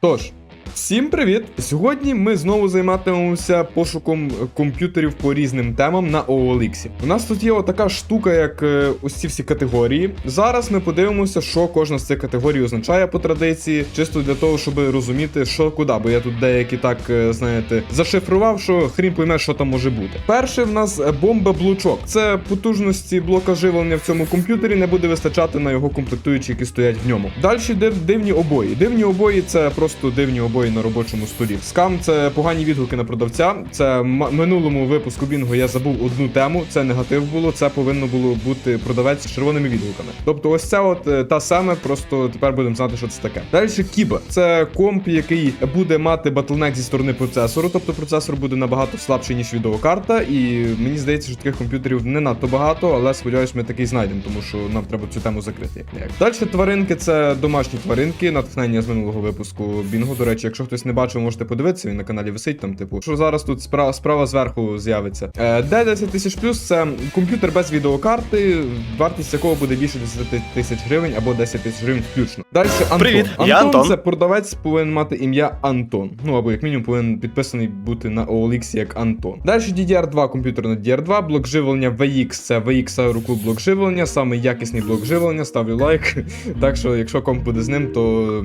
Тож, всім привіт! Сьогодні ми знову займатимемося пошуком комп'ютерів по різним темам на OLX. У нас тут є отака штука, як е, ось ці всі категорії. Зараз ми подивимося, що кожна з цих категорій означає по традиції, чисто для того, щоб розуміти, що куди. Бо я тут деякі так, е, знаєте, зашифрував, що хрін пойме, що там може бути. Перше в нас бомба блучок. Це потужності блока живлення в цьому комп'ютері не буде вистачати на його комплектуючі, які стоять в ньому. Далі див, дивні обої. Дивні обої це просто дивні обої на робочому столі. Скам це погані відгуки на продавця. Це минулому випуску Бінго я забув одну тему. Це негатив було. Це повинно було бути продавець з червоними відгуками. Тобто, ось це от е, та саме, просто тепер будемо знати, що це таке. Далі Кіба. Це комп, який буде мати батлнек зі сторони процесору. Тобто процесор буде набагато слабший, ніж відеокарта. І мені здається, що таких комп'ютерів не надто багато, але сподіваюсь, ми такий знайдемо, тому що нам треба цю тему закрити. Далі тваринки це домашні тваринки, натхнення з минулого випуску Бінго. До речі, якщо хтось не бачив, можете подивитися. Він на каналі висить там. Типу, що зараз тут справа справа зверху з'явиться. Е, Де 10 тисяч плюс це комп'ютер без відеокарти, вартість якого буде більше 10 тисяч гривень або 10 тисяч гривень включно. Далі Антон. Привіт, Антон, я Антон. це продавець повинен мати ім'я Антон. Ну або як мінімум повинен підписаний бути на OLX як Антон. Далі DDR2 комп'ютер на DDR2, блок живлення VX, це VX руку блок живлення, саме якісний блок живлення, ставлю лайк. Так що, якщо комп буде з ним, то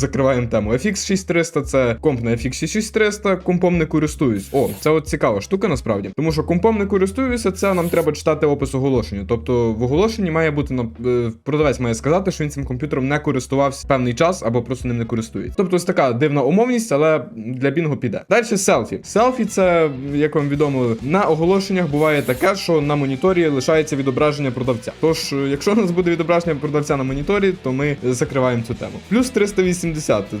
Закриваємо тему. FX 6300 це комп на FX 6300, компом не користуюсь. О, це от цікава штука насправді. Тому що компом не користуюся, це нам треба читати опис оголошення. Тобто в оголошенні має бути на е, продавець має сказати, що він цим комп'ютером не користувався певний час або просто ним не користується. Тобто ось така дивна умовність, але для бінго піде. Далі селфі. Селфі це, як вам відомо, на оголошеннях буває таке, що на моніторі лишається відображення продавця. Тож, е, якщо у нас буде відображення продавця на моніторі, то ми закриваємо цю тему. Плюс 380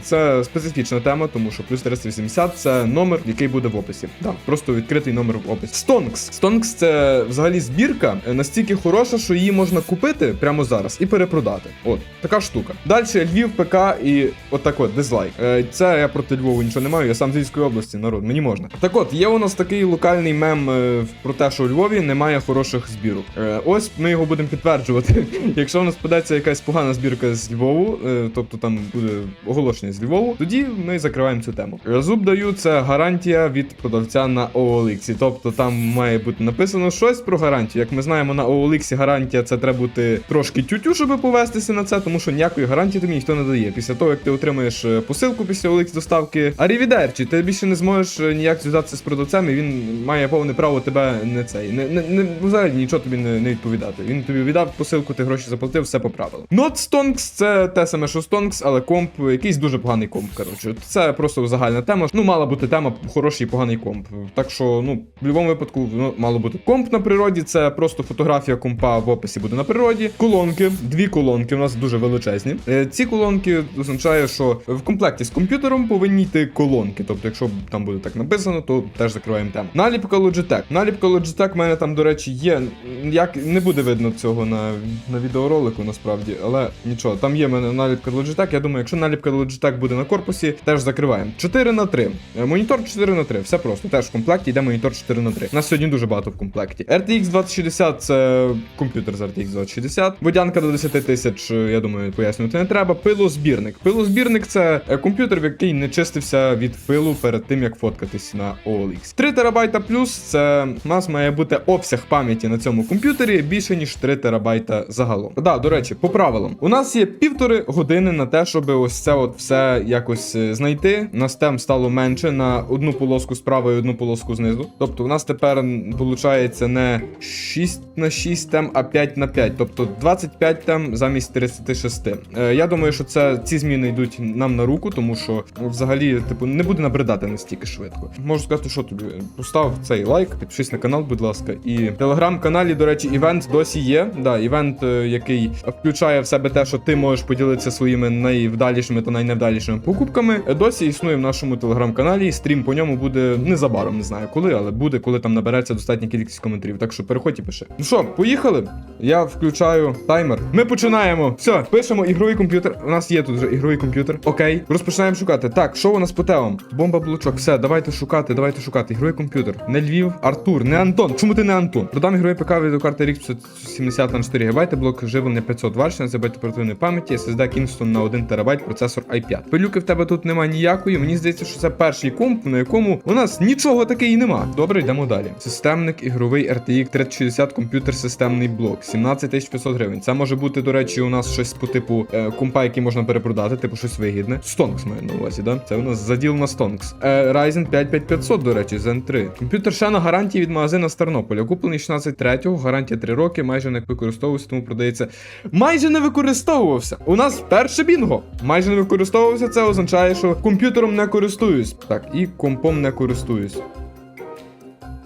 це специфічна тема, тому що плюс 380 це номер, який буде в описі. Да, просто відкритий номер в описі. Стонкс. Стонкс це взагалі збірка е, настільки хороша, що її можна купити прямо зараз і перепродати. От така штука. Далі Львів, ПК і отак от дизлайк. Е, Це я проти Львову нічого не маю, я сам з Львівської області, народ, мені можна. Так от, є у нас такий локальний мем е, про те, що у Львові немає хороших збірок. Ось ми його будемо підтверджувати. Якщо в нас подається якась погана збірка з Львову, тобто там буде оголошення з Львову, тоді ми закриваємо цю тему. Зуб даю це гарантія від продавця на OLX. Тобто там має бути написано щось про гарантію. Як ми знаємо, на OLX гарантія це треба бути трошки тютю, щоб повестися на це, тому що ніякої гарантії тобі ніхто не дає. Після того, як ти отримаєш е, посилку після OLX доставки, а рівідерчі, ти більше не зможеш е, ніяк зв'язатися з продавцем, і він має повне право тебе не цей. Не, не, не взагалі нічого тобі не, не відповідати. Він тобі віддав посилку, ти гроші заплатив, все по правилам. Not Stonks це те саме, що Stonks, але комп, якийсь дуже поганий комп. Коротше, це просто загальна тема. Ну, мала бути тема хороший і поганий комп. Так що, ну, в будь-якому випадку, ну, мало бути комп на природі. Це просто фотографія компа в описі буде на природі. Колонки, дві колонки у нас дуже величезні. Е, Ці колонки означає, що в комплекті з комп'ютером повинні йти колонки. Тобто, якщо там буде так написано, то теж закриваємо тему. Наліпка Logitech. Наліпка Logitech в мене там, до речі, є. Як не буде видно цього на, на відеоролику, насправді, але нічого, там є в мене наліпка Logitech. Я думаю, якщо наліпка Logitech буде на корпусі, теж закриваємо. 4 на 3 Е, Монітор 4 на 3 все просто. Теж в комплекті йде монітор 4 на 3 У нас сьогодні дуже багато в комплекті. RTX 2060 це комп'ютер з RTX 2060. Водянка до 10 тисяч, е, я думаю, пояснювати не треба. Пилозбірник. Пилозбірник це е, комп'ютер, в який не чистився від пилу перед тим, як фоткатись на OLX. 3 терабайта плюс це у нас має бути обсяг пам'яті на цьому комп'ютері більше, ніж 3 терабайта загалом. Да, до речі, по правилам. У нас є півтори години на те, щоб ось це от все якось е, знайти. На STEM стало менше на одну полоску справа і одну полоску знизу. Тобто, у нас тепер виходить не 6 на 6 тем, а 5 на 5. Тобто 25 тем замість 36. Е, я думаю, що це ці зміни йдуть нам на руку, тому що ну, взагалі, типу, не буде набридати настільки швидко. Можу сказати, що тобі постав цей лайк, підпишись на канал, будь ласка. І в телеграм-каналі, до речі, івент досі є. Да, івент, е, який включає в себе те, що ти можеш поділитися своїми найвдалішими та найневдалішими покупками. е, Досі існує в нашому телеграм-каналі. Стрім по ньому буде незабаром, не знаю коли, але буде, коли там набереться достатня кількість коментарів. Так що переходь і пиши. Ну що, поїхали? Я включаю таймер. Ми починаємо. Все, пишемо ігровий комп'ютер. У нас є тут вже ігровий комп'ютер. Окей, розпочинаємо шукати. Так, що у нас по темам? Бомба блочок. Все, давайте шукати, давайте шукати. Ігровий комп'ютер. Не Львів, Артур, не Антон. Чому ти не Антон? Продам ігровий ПК відеокарти RX 570 на 4 ГБ, блок живлення 500 Вт, не забайте оперативної пам'яті, SSD Kingston на 1 ТБ, процесор i5. Пилюки в тебе тут немає ніякої. Мені здається, що це перший комп, на якому у нас нічого таке і нема. Добре, йдемо далі. Системник ігровий RTX 3060 комп'ютер системний блок, 17500 гривень. Це може бути, до речі, у нас щось по типу е, компа, який можна перепродати, типу щось вигідне. Stonks маю на увазі, да? Це у нас заділ на Stonks. Е, Ryzen 5 5500, до речі, Zen 3. Комп'ютер ще на гарантії від магазина з Тернополя. Куплений 16.3, гарантія 3 роки, майже не використовувався, тому продається. Майже не використовувався. У нас перше бінго. Майже не використовувався. Це означає, що комп'ютером не користуюсь. Так, і компом не користуюсь.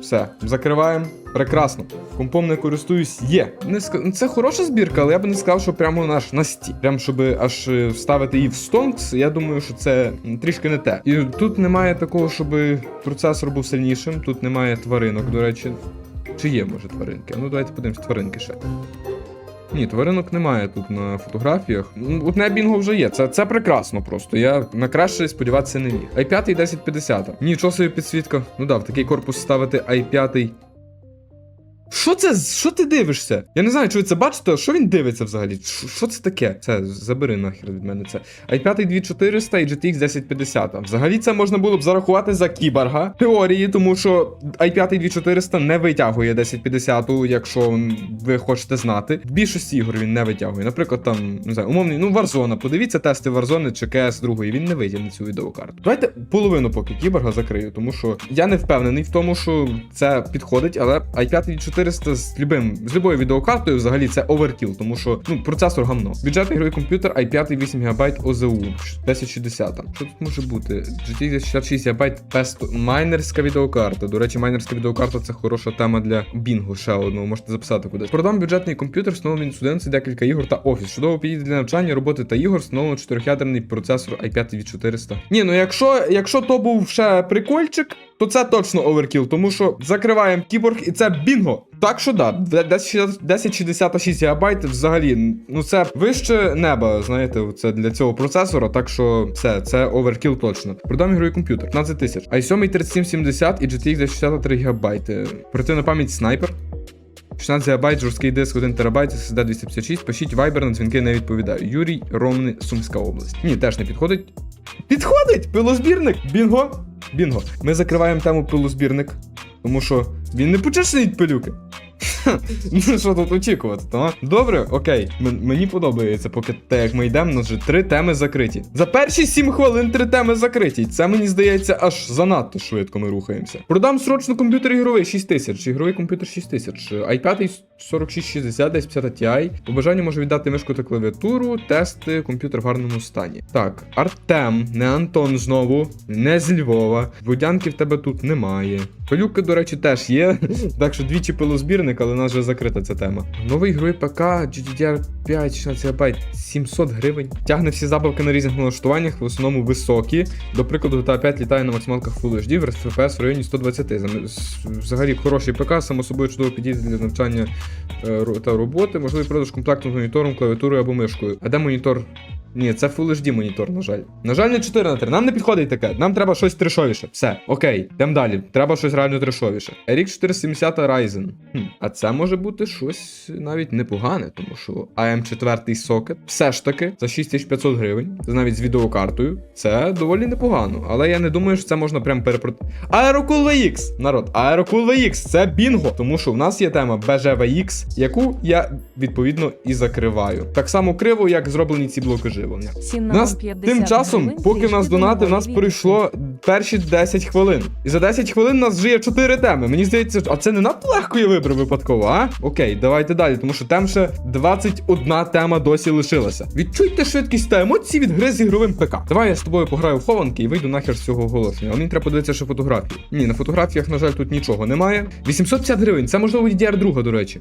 Все, закриваємо. Прекрасно. Компом не користуюсь. Є. Не ск... Це хороша збірка, але я б не сказав, що прямо наш на сті. Прям щоб аж е, вставити її в стонкс, я думаю, що це трішки не те. І тут немає такого, щоб процесор був сильнішим. Тут немає тваринок, до речі. Чи є, може, тваринки? Ну, давайте подивимось, тваринки ще. Ні, тваринок немає тут на фотографіях. Ну, Одне бінго вже є. Це, це прекрасно просто. Я на краще сподіватися не міг. i5 1050. Нічого собі підсвітка. Ну да, в такий корпус ставити i5. Що це? Що ти дивишся? Я не знаю, чи ви це бачите, що він дивиться взагалі? Що, це таке? Це забери нахер від мене це. i5 2400 і GTX 1050. Взагалі це можна було б зарахувати за кіборга теорії, тому що i5 2400 не витягує 1050, якщо ви хочете знати. В більшості ігор він не витягує. Наприклад, там, не знаю, умовний, ну, Warzone. Подивіться тести Warzone чи CS 2, він не витягне цю відеокарту. Давайте половину поки кіборга закрию, тому що я не впевнений в тому, що це підходить, але i5 400 з любим з любою відеокартою взагалі це оверкіл, тому що ну процесор гамно. Бюджетний ігровий комп'ютер i5 8 ГБ ОЗУ 1060. Що тут може бути? GTX 66 ГБ песто майнерська відеокарта. До речі, майнерська відеокарта це хороша тема для бінго. Ще одного можете записати кудись. Продам бюджетний комп'ютер, встановлений студенці декілька ігор та офіс. Чудово підійде для навчання, роботи та ігор, встановлено 4-ядерний процесор i5 від 400. Ні, ну якщо, якщо то був ще прикольчик, то це точно оверкіл, тому що закриваємо кіборг і це бінго. Так що да, 1066 ГБ взагалі, ну це вище неба, знаєте, це для цього процесора, так що все, це оверкіл точно. Продам ігровий комп'ютер, 15 тисяч. i7 3770 і GTX 63 ГБ. Противна пам'ять снайпер. 16 ГБ, жорсткий диск 1 ТБ, SSD 256, пишіть Viber, на дзвінки не відповідаю. Юрій Ромни, Сумська область. Ні, теж не підходить. Підходить! Пилозбірник! Бінго! Бінго. Ми закриваємо тему пилозбірник, тому що він не почешний від пилюки. Ну що тут очікувати, то? Добре, окей. М- мені подобається, поки те, як ми йдемо, нас вже три теми закриті. За перші 7 хвилин три теми закриті. Це мені здається аж занадто швидко ми рухаємося. Продам срочно комп'ютер ігровий 6000, ігровий комп'ютер 6000, i5 4660, 1050 Ti. По бажанню можу віддати мишку та клавіатуру, тести, комп'ютер в гарному стані. Так, Артем, не Антон знову, не з Львова. Водянки в тебе тут немає. Пилюки, до речі, теж є. Так що двічі пилозбірник, але у нас вже закрита ця тема. Новий ігровий ПК GDDR 5 16 ГБ 700 гривень. Тягне всі забавки на різних налаштуваннях, в основному високі. До прикладу, GTA 5 літає на максималках Full HD, в FPS в районі 120. Взагалі хороший ПК, само собою чудово підійде для навчання та роботи. Можливий продаж комплекту з монітором, клавіатурою або мишкою. А де монітор? Ні, це Full HD монітор, на жаль. На жаль, не 4 на 3. Нам не підходить таке. Нам треба щось трешовіше. Все, окей, йдемо далі. Треба щось реально трешовіше. RX 470 Ryzen. Хм, а це може бути щось навіть непогане, тому що AM4 сокет все ж таки за 6500 гривень. Навіть з відеокартою. Це доволі непогано. Але я не думаю, що це можна прям перепроти. Aerocool VX! Народ, Aerocool VX це бінго, тому що в нас є тема BGVX, яку я відповідно і закриваю. Так само криво, як зроблені ці блоки живлення. Нас тим часом, поки нас донати, в нас пройшло перші 10 хвилин. І за 10 хвилин нас вже є 4 теми. Мені здається, а це не надто легко я вибрав випадково, а? Окей, давайте далі, тому що там ще 21 тема досі лишилася. Відчуйте швидкість та емоції від гри з ігровим ПК. Давай я з тобою пограю в хованки і вийду нахер з цього оголошення. А мені треба подивитися ще фотографії. Ні, на фотографіях, на жаль, тут нічого немає. 850 гривень, це можливо DDR2, до речі.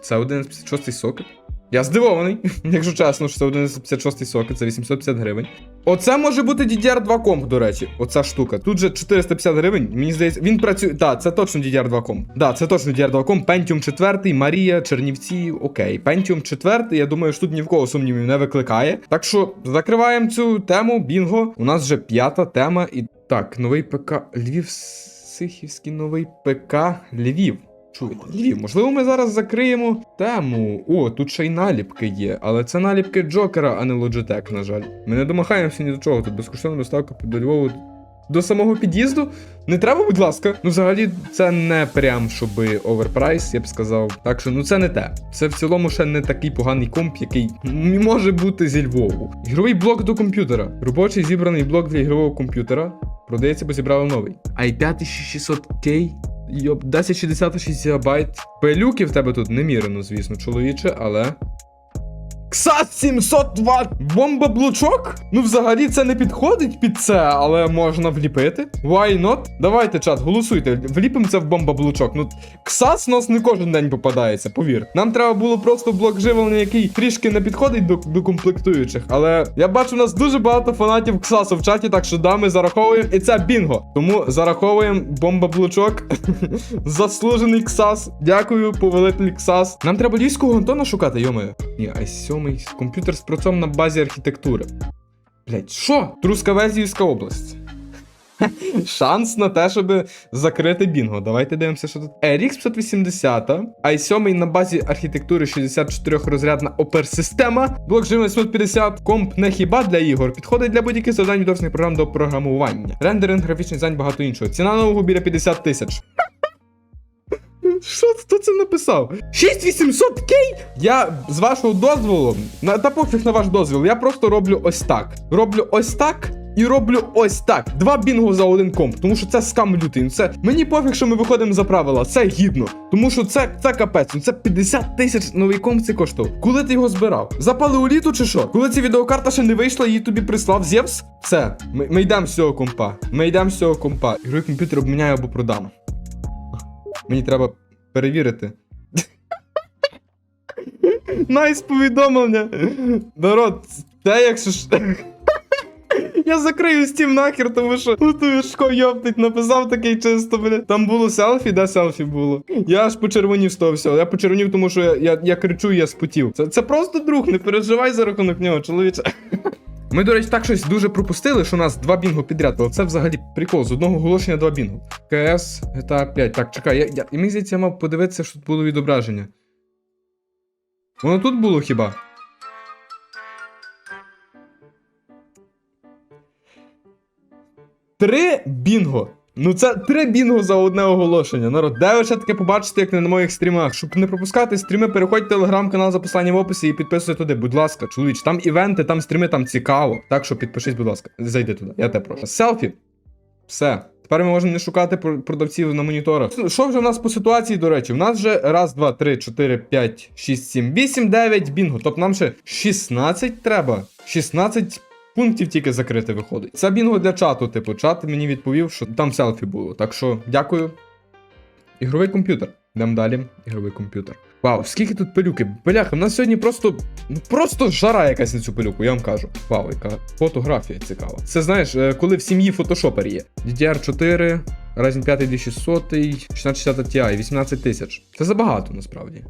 Це 156 сокет. Я здивований, якщо чесно, що це 156 сокет, це 850 гривень. Оце може бути DDR2 комп, до речі. Оця штука. Тут же 450 гривень. Мені здається, він працює. Так, це точно DDR2 комп. Да, це точно DDR2 комп. Pentium 4, Марія, Чернівці. Окей. Pentium 4, я думаю, що тут ні в кого сумнівів не викликає. Так що закриваємо цю тему. Бінго. У нас вже п'ята тема. І так, новий ПК Львів. Сихівський новий ПК Львів. Чув, можливо, ми зараз закриємо тему. О, тут ще й наліпки є, але це наліпки Джокера, а не Logitech, на жаль. Ми не домагаємося ні до чого. Тут безкоштовна доставка до Львову до самого під'їзду. Не треба, будь ласка. Ну, взагалі, це не прям щоб оверпрайс, я б сказав. Так що, ну це не те. Це в цілому ще не такий поганий комп, який може бути зі Львову. Ігровий блок до комп'ютера. Робочий зібраний блок для ігрового комп'ютера. Продається, бо зібрали новий. i 5600 k Йоп, 10 1060 6 ГБ. Пилюки в тебе тут немірено, звісно, чоловіче, але КСАС 700 Вт! Бомба блучок? Ну, взагалі, це не підходить під це, але можна вліпити. Why not? Давайте, чат, голосуйте. Вліпимо це в бомба блучок. Ну, КСАС нас не кожен день попадається, повір. Нам треба було просто блок живлення, який трішки не підходить до, до комплектуючих. Але я бачу, у нас дуже багато фанатів КСАСу в чаті, так що да, ми зараховуємо. І це бінго. Тому зараховуємо бомба блучок. Заслужений КСАС. Дякую, повелитель КСАС. Нам треба львівського Антона шукати, йомаю. Ні, а сьомий комп'ютер з процом на базі архітектури. Блять, що? Трускавезівська область. Шанс на те, щоб закрити бінго. Давайте дивимося, що тут. RX 580, i7 на базі архітектури 64 розрядна оперсистема, блок живлення 750, комп не хіба для ігор, підходить для будь-яких завдань відносних програм до програмування. Рендеринг, графічний дизайн, багато іншого. Ціна нового біля 50 тисяч. Що хто це написав? 6800 кей? Я з вашого дозволу, на та пофіг на ваш дозвіл, я просто роблю ось так. Роблю ось так. І роблю ось так. Два бінго за один комп, тому що це скам лютий. Ну Це мені пофіг, що ми виходимо за правила. Це гідно. Тому що це, це капець. Ну це 50 тисяч новий комп це коштував. Коли ти його збирав? За палеоліту чи що? Коли ця відеокарта ще не вийшла, її тобі прислав Зевс? Все, ми, ми йдемо з цього компа. Ми йдемо з цього компа. Ігровий комп'ютер обміняю або продам. Mені треба перевірити. Найс повідомлення. Народ, те якщо ж. Я закрию Steam нахер, тому що Лутушко йоптить, написав такий чисто, бля. Там було селфі, де селфі було. Я аж почервонів з того всього. Я почервонів, тому що я, я, я кричу я спотів. Це, це просто друг, не переживай за рахунок нього, чоловіче. Ми, до речі, так щось дуже пропустили, що у нас два бінго підряд, але це взагалі прикол. З одного оголошення два бінго. КС, GTA 5. Так, чекай, я, я, мені здається, я мав подивитися, що тут було відображення. Воно тут було хіба? Три бінго. Ну це три бінго за одне оголошення. Народ, де ви ще таке побачите, як не на моїх стрімах. Щоб не пропускати стріми, переходьте в телеграм-канал за посиланням в описі і підписуйте туди, будь ласка, чоловіч. Там івенти, там стріми, там цікаво. Так що підпишись, будь ласка. Зайди туди, я тебе прошу. Селфі. Все. Тепер ми можемо не шукати продавців на моніторах. Що вже в нас по ситуації, до речі? В нас вже раз, два, три, чотири, п'ять, шість, сім, вісім, дев'ять бінго. Тобто нам ще 16 треба. 16 пунктів тільки закрити виходить. Це бінго для чату. Типу, чат мені відповів, що там селфі було. Так що дякую. Ігровий комп'ютер. Йдемо далі. Ігровий комп'ютер. Вау, скільки тут пилюки. Бляха, в нас сьогодні просто. Ну просто жара якась на цю пилюку, я вам кажу. Вау, яка фотографія цікава. Це знаєш, е, коли в сім'ї фотошопер є. DDR4, Ryzen 5 2600, 1660 Ti, 18 тисяч. Це забагато насправді.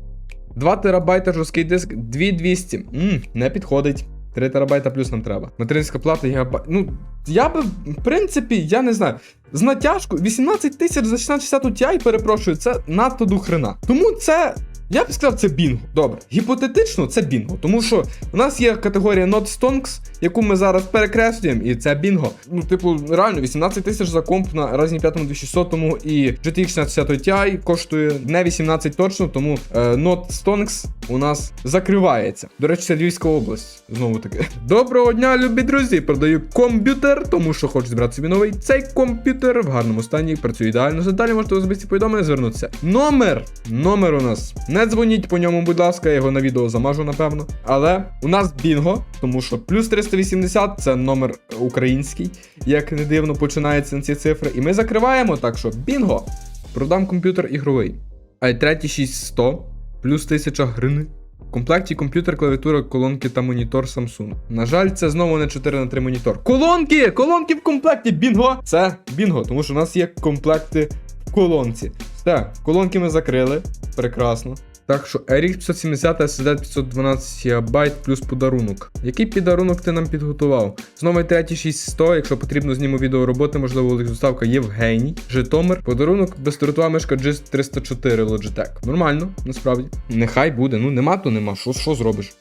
2 терабайта жорсткий диск, 2200. Мм, не підходить. 3 терабайта плюс нам треба. Материнська плата, гігабайт. Ну, я би, в принципі, я не знаю. З натяжку 18 тисяч за 1660 Ti, перепрошую, це надто до хрена. Тому це. Я б сказав, це бінго. Добре. Гіпотетично, це бінго. Тому що у нас є категорія Not Stonks, яку ми зараз перекреслюємо, і це бінго. Ну, типу, реально, 18 тисяч за комп на Ryzen 5 2600 і GTX 1660 Ti коштує не 18 точно, тому е, Not Stonks у нас закривається. До речі, це Львівська область. Знову таки. Доброго дня, любі друзі! Продаю комп'ютер, тому що хочу збирати собі новий. Цей комп'ютер в гарному стані, працює ідеально. За далі можете особисті повідомлення звернутися. Номер! Номер у нас. Не дзвоніть по ньому, будь ласка, я його на відео замажу, напевно. Але у нас бінго, тому що плюс 380 це номер український, як не дивно починаються на ці цифри. І ми закриваємо, так що бінго! Продам комп'ютер ігровий. i3 6100 плюс 1000 гривень. В комплекті комп'ютер, клавіатура, колонки та монітор Samsung. На жаль, це знову не 4 на 3 монітор. Колонки! Колонки в комплекті! Бінго! Це бінго, тому що у нас є комплекти колонці. Все, колонки ми закрили. Прекрасно. Так що RX 570 SSD 512 ГБ плюс подарунок. Який підарунок ти нам підготував? Знову третій 6100, якщо потрібно зніму відео роботи, можливо, доставка Євгеній, Житомир. Подарунок безторотова мишка GIS 304 Logitech. Нормально, насправді. Нехай буде. Ну нема, то нема. Що, що зробиш?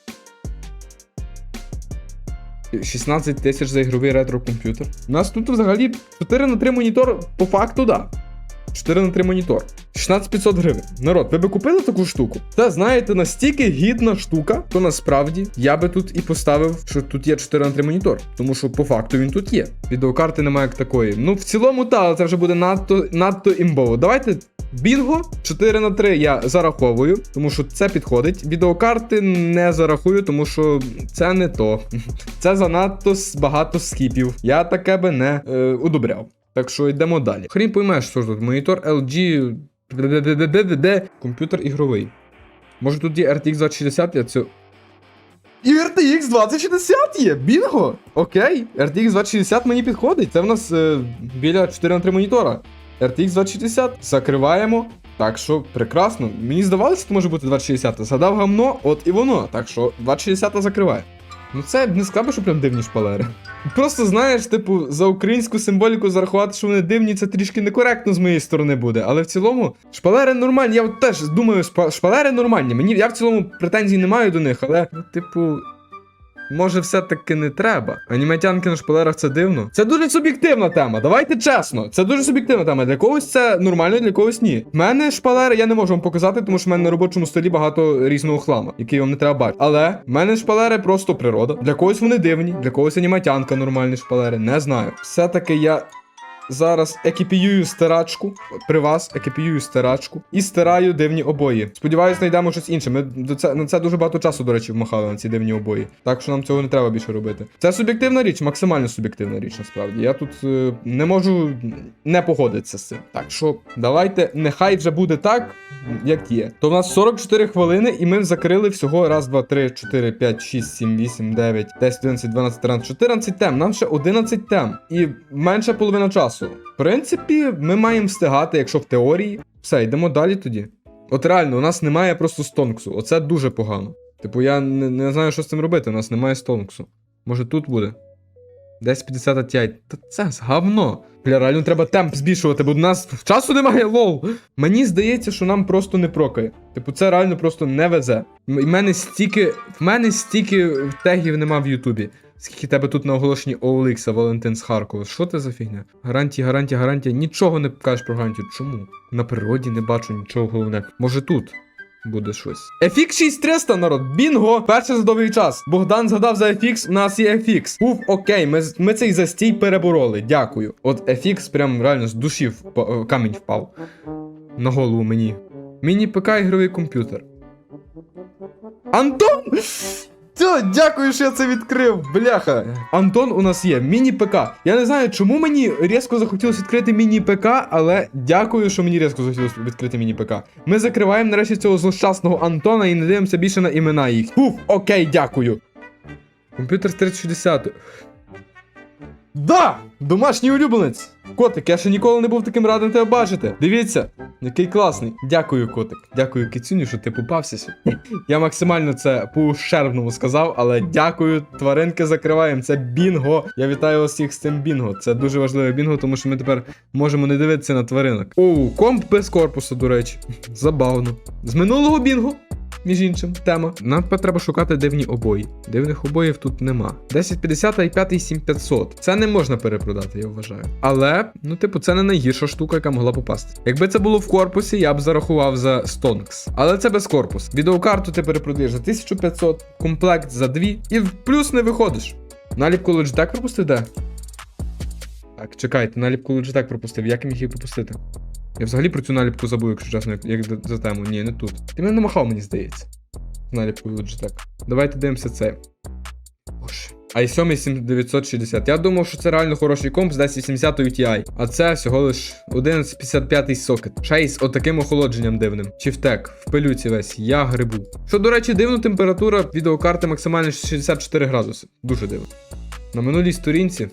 16 тисяч за ігровий ретро-комп'ютер. У нас тут взагалі 4 на 3 монітор, по факту, да. 4 на 3 монітор. 16500 гривень. Народ, ви би купили таку штуку? Та знаєте, настільки гідна штука, то насправді я би тут і поставив, що тут є 4 на 3 монітор. Тому що по факту він тут є. Відеокарти немає як такої. Ну, в цілому, та, але це вже буде надто, надто імбово. Давайте. Бінго 4 на 3 я зараховую, тому що це підходить. Відеокарти не зарахую, тому що це не то. Це занадто багато скіпів. Я таке би не е, удобряв. Так що йдемо далі. Хрін поймеш, що ж тут. Монітор LG. Комп'ютер ігровий. Може тут є RTX 2060, я це. І RTX 2060 є! Бінго! Окей, RTX 2060 мені підходить. Це в нас е, біля 4 на 3 монітора. RTX 2060 закриваємо. Так що прекрасно. Мені здавалося, що це може бути 2060. Згадав гамно, от і воно. Так що 2060 закриває. Ну це не сказав, що прям дивні шпалери. Просто знаєш, типу, за українську символіку зарахувати, що вони дивні, це трішки некоректно з моєї сторони буде. Але в цілому, шпалери нормальні. Я от теж думаю, шпа- шпалери нормальні. Мені я в цілому претензій не маю до них, але, ну, типу. Може, все-таки не треба. Аніметянки на шпалерах це дивно. Це дуже суб'єктивна тема. Давайте чесно. Це дуже суб'єктивна тема. Для когось це нормально, для когось ні. В мене шпалери я не можу вам показати, тому що в мене на робочому столі багато різного хлама, який вам не треба бачити. Але в мене шпалери просто природа. Для когось вони дивні, для когось аніматянка нормальні шпалери. Не знаю. Все-таки я Зараз екіпіюю стирачку при вас, екіпіюю стирачку і стираю дивні обої. Сподіваюсь, знайдемо щось інше. Ми до це на це дуже багато часу, до речі, вмахали на ці дивні обої. Так що нам цього не треба більше робити. Це суб'єктивна річ, максимально суб'єктивна річ, насправді. Я тут е, не можу не погодитися з цим. Так що давайте, нехай вже буде так, як є. То в нас 44 хвилини, і ми закрили всього раз, два, три, 4, 5, 6, 7, 8, 9, 10, 11, 12, 13, 14 тем. Нам ще 11 тем. І менше половина часу. В принципі, ми маємо встигати, якщо в теорії. Все, йдемо далі тоді. От реально, у нас немає просто стонксу. Оце дуже погано. Типу, я не, не знаю, що з цим робити. У нас немає стонксу. Може тут буде? Десь 50 Ti. Та це з говно. Бля, реально треба темп збільшувати, бо у нас часу немає, лол. Мені здається, що нам просто не прокає. Типу, це реально просто не везе. І мене стільки. В мене стільки тегів нема в Ютубі. Скільки тебе тут на оголошенні OLX, Валентин з Харкова? Що це за фігня? Гарантія, гарантія, гарантія. Нічого не кажеш про гарантію. Чому? На природі не бачу нічого головне. Може тут буде щось. FX 6300, народ, бінго! Перший за довгий час. Богдан згадав за FX, у нас є FX. Був окей, ми, ми цей застій перебороли. Дякую. От FX прям реально з душі впа- е, камінь впав. На голову мені. Міні ПК ігровий комп'ютер. Антон! Все, дякую, що я це відкрив. Бляха. Антон у нас є. Міні-ПК. Я не знаю, чому мені різко захотілося відкрити міні-ПК, але дякую, що мені різко захотілося відкрити міні-ПК. Ми закриваємо нарешті цього злощасного Антона і не дивимося більше на імена їх. Фуф, окей, дякую. Комп'ютер з 3060. Да! Домашній улюбленець! Котик, я ще ніколи не був таким радим тебе бачити. Дивіться, який класний. Дякую, котик. Дякую, кицюню, що ти попався сьогодні. Я максимально це по-ущербному сказав, але дякую, тваринки закриваємо. Це бінго. Я вітаю вас всіх з цим бінго. Це дуже важливе бінго, тому що ми тепер можемо не дивитися на тваринок. Оу, комп без корпусу, до речі. Забавно. З минулого бінго. Між іншим, тема. Нам треба шукати дивні обої. Дивних обоїв тут нема. 1050 і 5 7500. Це не можна перепродати, я вважаю. Але, ну, типу, це не найгірша штука, яка могла попасти. Якби це було в корпусі, я б зарахував за Stonks. Але це без корпус. Відеокарту ти перепродаєш за 1500, комплект за 2 і в плюс не виходиш. Наліпку Logitech пропустив де? Так, чекайте, наліпку Logitech пропустив. Як я міг її пропустити? Я взагалі про цю наліпку забув, якщо чесно, як, як за- тему. Ні, не тут. Ти мене намахав, мені здається. Наліпкою Logitech. Давайте дивимося цей. Боже. i7 7960. Я думав, що це реально хороший комп з 1080 Ti. А це всього лиш 1155 сокет. Ще отаким охолодженням дивним. Чифтек, в пилюці весь, я грибу. Що, до речі, дивно, температура відеокарти максимально 64 градуси. Дуже дивно. На минулій сторінці,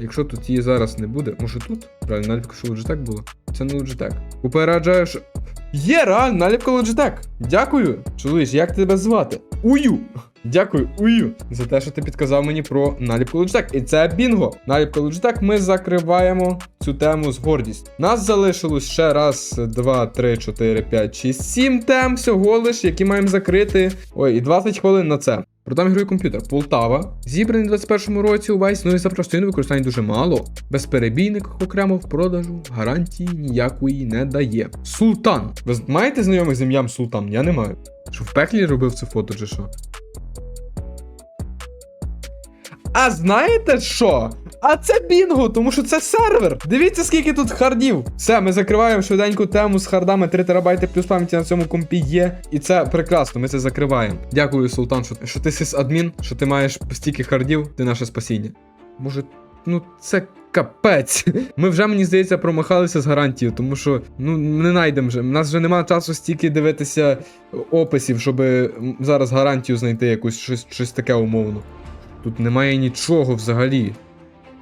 якщо тут її зараз не буде, може тут? Правильно, наліпка, що Logitech було? Це не Logitech. Попереджаю, що Є реально наліпка Logitech. Дякую. Чоловіч, як тебе звати? Ую. Дякую, Ую, за те, що ти підказав мені про наліпку Logitech. І це бінго. Наліпка Logitech. Ми закриваємо цю тему з гордістю. Нас залишилось ще раз, два, три, чотири, п'ять, шість, сім тем всього лиш, які маємо закрити. Ой, і 20 хвилин на це. Продам ігровий комп'ютер. Полтава. Зібраний у 21-му році увесь, ну і за простою використання дуже мало. Безперебійник окремо в продажу, гарантії ніякої не дає. Султан. Ви маєте знайомих з ім'ям Султан? Я не маю. Що в пеклі робив це фото, чи що? А знаєте що? А це бінго, тому що це сервер. Дивіться, скільки тут хардів. Все, ми закриваємо швиденьку тему з хардами 3 терабайти плюс пам'яті на цьому компі є. І це прекрасно, ми це закриваємо. Дякую, Султан, що, що ти сисадмін, що ти маєш стільки хардів, ти наше спасіння. Може, ну це. Капець. Ми вже, мені здається, промахалися з гарантією, тому що ну не знайдемо вже. У нас вже немає часу стільки дивитися описів, щоб зараз гарантію знайти якусь щось, щось таке умовно. Тут немає нічого взагалі.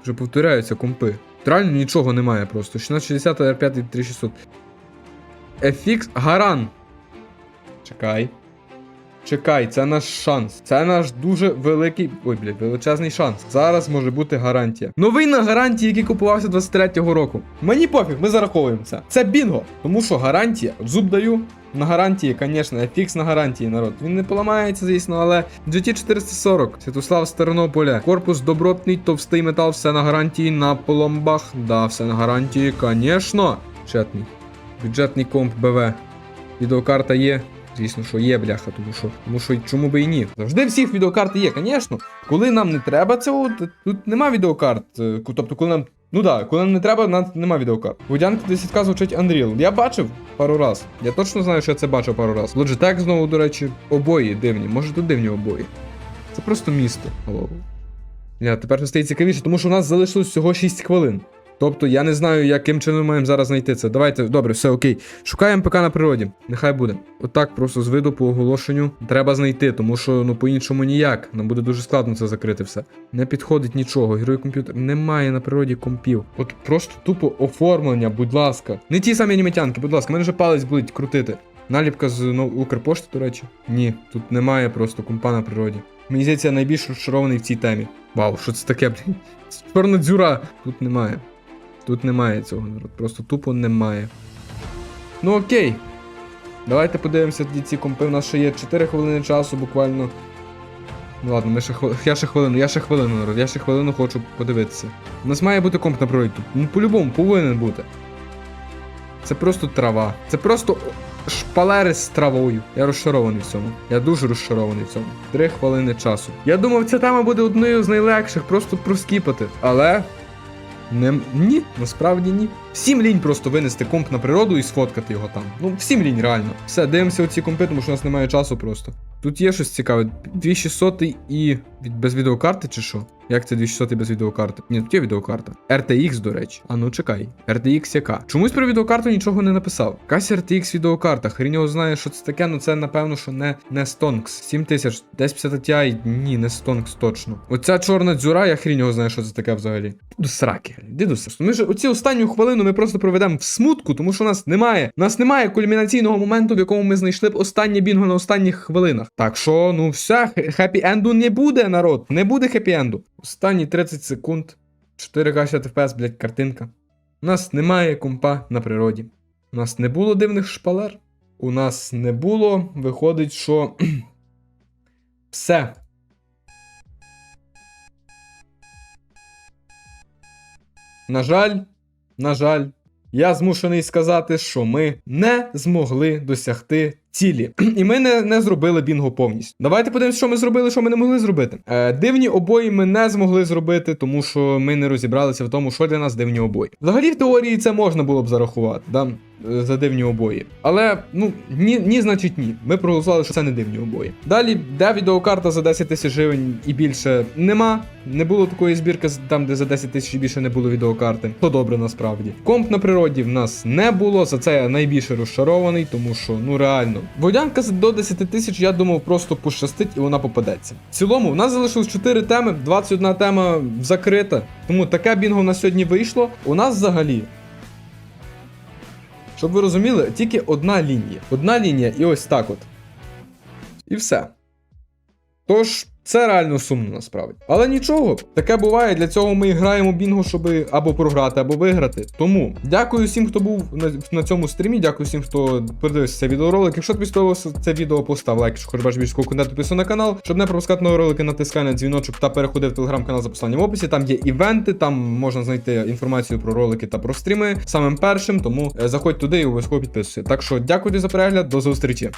Вже повторяються компи. Реально нічого немає просто. 1660 R5 3600. FX Гаран. Чекай. Чекай, це наш шанс. Це наш дуже великий. Ой, блядь, величезний шанс. Зараз може бути гарантія. Новий на гарантії, який купувався 23-го року. Мені пофіг, ми зараховуємо це. Це бінго. Тому що гарантія, зуб даю. На гарантії, звісно, FX на гарантії, народ. Він не поламається, звісно, але GT440, Святослав з Тернополя. Корпус добротний, товстий метал, все на гарантії, на пломбах. Да, все на гарантії, звісно. Четний. Бюджетний комп БВ. Відеокарта є. Звісно, що є, бляха, тому що, тому що чому би і ні. Завжди всіх відеокарти є, звісно. Коли нам не треба цього, тут нема відеокарт. Е, Тобто, коли нам. Ну так, да, коли не треба, нам нема відеокарт. Водянка 10 звучить Unreal. Я бачив пару раз. Я точно знаю, що я це бачив пару раз. Logitech знову, до речі, обої дивні. Може тут дивні обої. Це просто місто. Я, тепер стає цікавіше, тому що у нас залишилось всього 6 хвилин. Тобто я не знаю, яким чином ми маємо зараз знайти це. Давайте, добре, все окей. Шукаємо ПК на природі. Нехай буде. Отак, просто з виду по оголошенню треба знайти, тому що ну по-іншому ніяк. Нам буде дуже складно це закрити все. Не підходить нічого. Герой комп'ютер немає на природі компів. От просто тупо оформлення, будь ласка. Не ті самі аніматянки, будь ласка, мене вже палець будуть крутити. Наліпка з ну, Укрпошти, до речі. Ні, тут немає просто компа на природі. Мені здається, я найбільш розчарований в цій темі. Вау, що це таке, блін? Чорна дзюра. Тут немає. Тут немає цього народ. Просто тупо немає. Ну окей. Давайте подивимося тоді ці компи. У нас ще є 4 хвилини часу буквально. Ну ладно, ми ще хвили... я ще хвилину, я ще хвилину, народ, я ще хвилину хочу подивитися. У нас має бути комп на природі тут. Ну по-любому повинен бути. Це просто трава. Це просто шпалери з травою. Я розчарований в цьому. Я дуже розчарований в цьому. Три хвилини часу. Я думав, ця тема буде одною з найлегших, просто проскіпати. Але. Не, ні, насправді ні. Всім лінь просто винести комп на природу і сфоткати його там. Ну, всім лінь, реально. Все, дивимося оці компи, тому що у нас немає часу просто. Тут є щось цікаве. 2600 і від без відеокарти чи що? Як це 2600 без відеокарти? Ні, тут є відеокарта. RTX, до речі. А ну чекай. RTX яка? Чомусь про відеокарту нічого не написав. Якась RTX відеокарта. Хрін його знає, що це таке, ну це напевно, що не, не Stonks. 7000, 1050 Ti, ні, не Stonks точно. Оця чорна дзюра, я хрін його знаю, що це таке взагалі. До сраки, іди до. Ми ж оці останню хвилину ми просто проведемо в смутку, тому що у нас немає. У нас немає кульмінаційного моменту, в якому ми знайшли б останнє бінго на останніх хвилинах. Так що, ну все, хеппі енду не буде, народ. Не буде хеппі енду. Останні 30 секунд. 4К 60 FPS, блядь, картинка. У нас немає компа на природі. У нас не було дивних шпалер. У нас не було. Виходить, що. Все. На жаль, на жаль, я змушений сказати, що ми не змогли досягти цілі. І ми не, не зробили бінго повністю. Давайте подивимося, що ми зробили, що ми не могли зробити. Е, дивні обої ми не змогли зробити, тому що ми не розібралися в тому, що для нас дивні обої. Взагалі, в теорії це можна було б зарахувати, да? е, за дивні обої. Але ну ні, ні, значить ні. Ми проголосували, що це не дивні обої. Далі, де відеокарта за 10 тисяч гривень і більше нема. Не було такої збірки там, де за 10 тисяч і більше не було відеокарти. То добре насправді. Комп на природі в нас не було. За це я найбільше розчарований, тому що ну реально. Водянка до 10 тисяч, я думав, просто пощастить і вона попадеться. В цілому, в нас залишилось 4 теми, 21 тема закрита. Тому таке бінго на сьогодні вийшло. У нас взагалі Щоб ви розуміли, тільки одна лінія. Одна лінія і ось так от. І все. Тож, це реально сумно насправді. Але нічого, таке буває. Для цього ми граємо бінго, щоб або програти, або виграти. Тому дякую всім, хто був на, на цьому стрімі. Дякую всім, хто подивився цей відеоролик. Якщо тобі сподобалося це відео, постав лайк, якщо хочеш бачити більше контенту, підписуй на канал. Щоб не пропускати нові ролики, натискай на дзвіночок та переходи в телеграм-канал за посиланням в описі. Там є івенти, там можна знайти інформацію про ролики та про стріми самим першим. Тому е, заходь туди і обов'язково підписуйся. Так що дякую тобі за перегляд, до зустрічі.